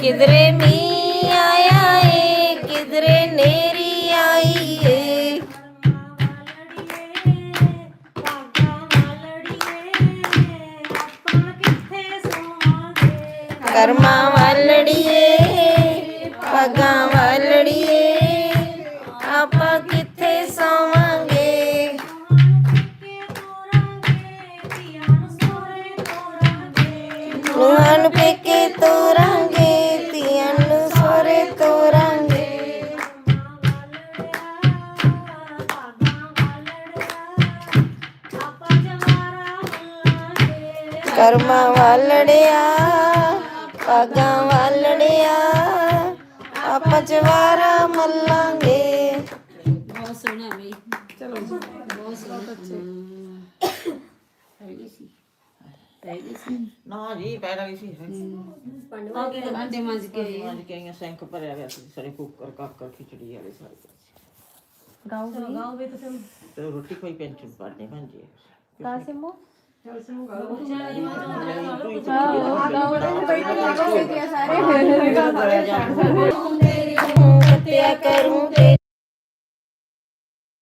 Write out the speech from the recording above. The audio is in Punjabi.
ਕਿਧਰੇ ਮੀ ਆਇਆ ਏ, ਕਿਧਰੇ ਨੇਰੀ ਆਈ ਏ। ਕਰਮਾ ਵਾਲੜੀਏ ਪਗਾਂ ਵਾਲੜੀਏ, ਆਪਾਂ ਕਿੱਥੇ ਸੌਵਾਂਗੇ? ਨੂਹਾਂ ਨੂੰ ਪੇਕੇ ਕਰਮਾਂ ਵਾਲੜਿਆ ਪੱਗਾਂ ਵਾਲੜਿਆ ਆਪਾਂ ਜਵਾਰਾ ਮੱਲਾਂਗੇ। ਬਹੁਤ ਸੋਹਣਾ ਬਈ। ਚਲੋ ਬਹੁਤ ਸੋਹਣਾ। ਹੈਗੀ ਸੀ। ਹੈਗੀ ਸੀ। ਨਾ ਜੀ ਪੈਰਾਂ ਵੀ ਸੀ ਆ ਕੇ ਆਂਦੇ ਮੰਜ ਕੇ ਆਏ ਆ। ਅੱਜ ਕਈਆਂ ਸੈਂਕ ਭਰਿਆ ਹੋਇਆ ਸੀ ਸਾਰੇ ਕੁੱਕਰ ਕਾਕਰ ਖਿਚੜੀ ਵਾਲੇ ਸਾਰੇ ਪਾਸੇ ਗਾਓ ਵੀ ਤੁਸੀਂ। ਤੇ ਰੋਟੀ ਕੋਈ ਪੈਂਚਨ ਪਾਣੀ ਬਣ ਜੇ ਕੱਤਿਆ ਕਰੂੰ ਤੇ